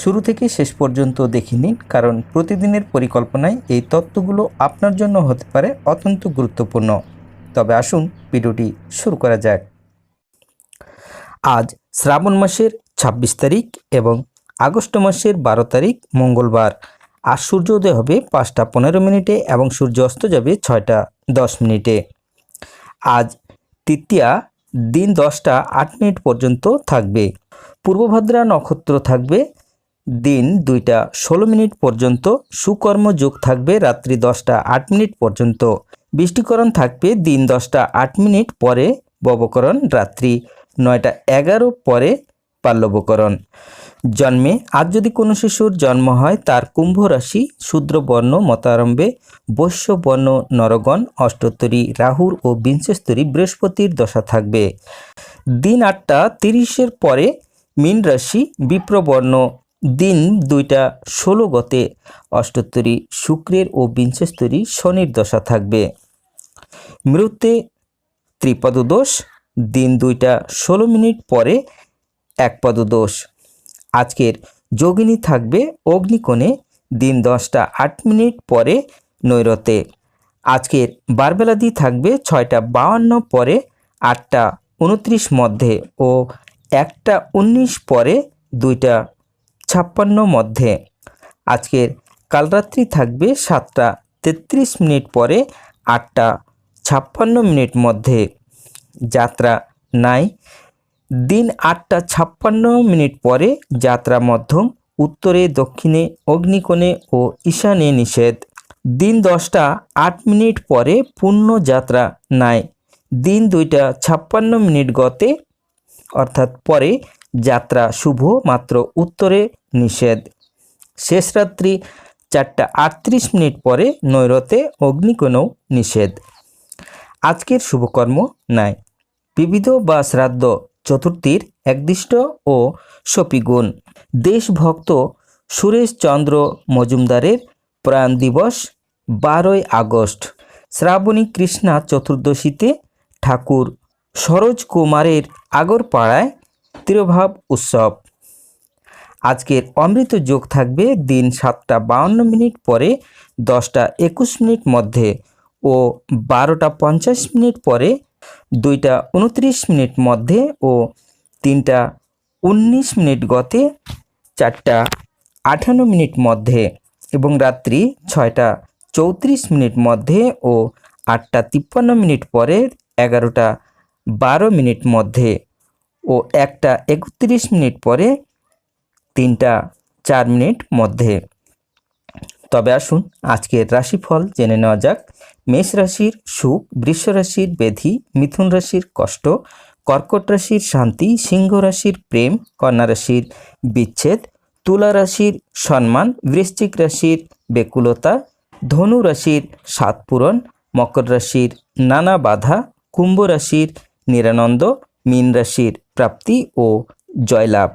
শুরু থেকে শেষ পর্যন্ত দেখে নিন, কারণ প্রতিদিনের পরিকল্পনায় এই তত্ত্বগুলো আপনার জন্য হতে পারে অত্যন্ত গুরুত্বপূর্ণ। তবে আসুন ভিডিওটি শুরু করা যাক। আজ শ্রাবণ মাসের ২৬ তারিখ এবং আগস্ট মাসের বারো তারিখ মঙ্গলবার। আর সূর্যোদয় হবে পাঁচটা পনেরো মিনিটে এবং সূর্য অস্ত যাবে ছয়টা দশ মিনিটে। আজ তৃতীয়া দিন দশটা আট মিনিট পর্যন্ত থাকবে। পূর্বভাদ্রা নক্ষত্র থাকবে দিন দুইটা ষোলো মিনিট পর্যন্ত সুকর্ম যোগ থাকবে রাত্রি দশটা আট মিনিট পর্যন্ত। বৃষ্টিকরণ থাকবে দিন দশটা আট মিনিট পরে ববকরণ রাত্রি নয়টা এগারো পরে পাল্লবকরণ। জন্মে আজ যদি কোনো শিশুর জন্ম হয় তার কুম্ভ রাশি শূদ্রবর্ণ মতারম্ভে বৈশ্যবর্ণ নরগণ অষ্টোত্তরী রাহুর ও বিংশস্তরী বৃহস্পতির দশা থাকবে। দিন আটটা তিরিশের পরে মীন রাশি বিপ্রবর্ণ দিন দুইটা ষোলো গতে অষ্টোত্তরী শুক্রের ও বিংশস্তরী শনির দশা থাকবে। মৃত্যে ত্রিপদদোষ, দিন দুইটা ষোলো মিনিট পরে এক পদদোষ আজকের যোগিনী থাকবে অগ্নিকোণে, দিন দশটা আট মিনিট পরে নৈরতে। আজকের বারবেলাদি থাকবে ছয়টা বাউান্ন পরে আটটা উনত্রিশ মধ্যে ও একটা উনিশ পরে দুইটা ছাপ্পান্ন মধ্যে। আজকের কালরাত্রি থাকবে সাতটা তেত্রিশ মিনিট পরে আটটা ছাপ্পান্ন মিনিট মধ্যে। যাত্রা নাই। দিন আটটা ছাপ্পান্ন মিনিট পরে যাত্রা মধ্যম, উত্তরে, দক্ষিণে, অগ্নিকোণে ও ঈশানে নিষেধ। দিন দশটা আট মিনিট পরে পূর্ণ যাত্রা নাই। দিন দুইটা ছাপ্পান্ন মিনিট গতে, অর্থাৎ পরে, যাত্রা শুভ মাত্র উত্তরে নিষেধ। শেষ রাত্রি চারটা আটত্রিশ মিনিট পরে নৈরতে অগ্নিকোণও নিষেধ। আজকের শুভকর্ম নাই। বিবিধ বা শ্রাদ্ধ চতুর্থীর একদিষ্ট ও সপিগুণ। দেশভক্ত সুরেশচন্দ্র মজুমদারের প্রয়াণ দিবস বারোই আগস্ট। শ্রাবণী কৃষ্ণা চতুর্দশীতে ঠাকুর সরোজ কুমারের আগরপাড়ায় তিরোভাব উৎসব। আজকের অমৃত যোগ থাকবে দিন সাতটা বাউন্ন মিনিট পরে দশটা একুশ মিনিট মধ্যে ও বারোটা পঞ্চাশ মিনিট পরে দুইটা উনত্রিশ মিনিট মধ্যে ও তিনটা উনিশ মিনিট গতে চারটা আঠান্ন মিনিট মধ্যে এবং রাত্রি ছয়টা চৌত্রিশ মিনিট মধ্যে ও আটটা তিপ্পান্ন মিনিট পরে এগারোটা বারো মিনিট মধ্যে ও একটা একত্রিশ মিনিট পরে তিনটা চার মিনিট মধ্যে। তবে আসুন, আজকের রাশিফল জেনে নেওয়া যাক। মেষ রাশির সুখ, বৃষ রাশির বেধি, মিথুন রাশির কষ্ট, কর্কট রাশির শান্তি, সিংহ রাশির প্রেম, কন্যা রাশির বিচ্ছেদ, তুলা রাশির সম্মান, বৃশ্চিক রাশির বেকুলতা, ধনু রাশির সাতপূরণ মকর রাশির নানা বাধা, কুম্ভ রাশির নিরানন্দ, মীন রাশির প্রাপ্তি ও জয়লাভ।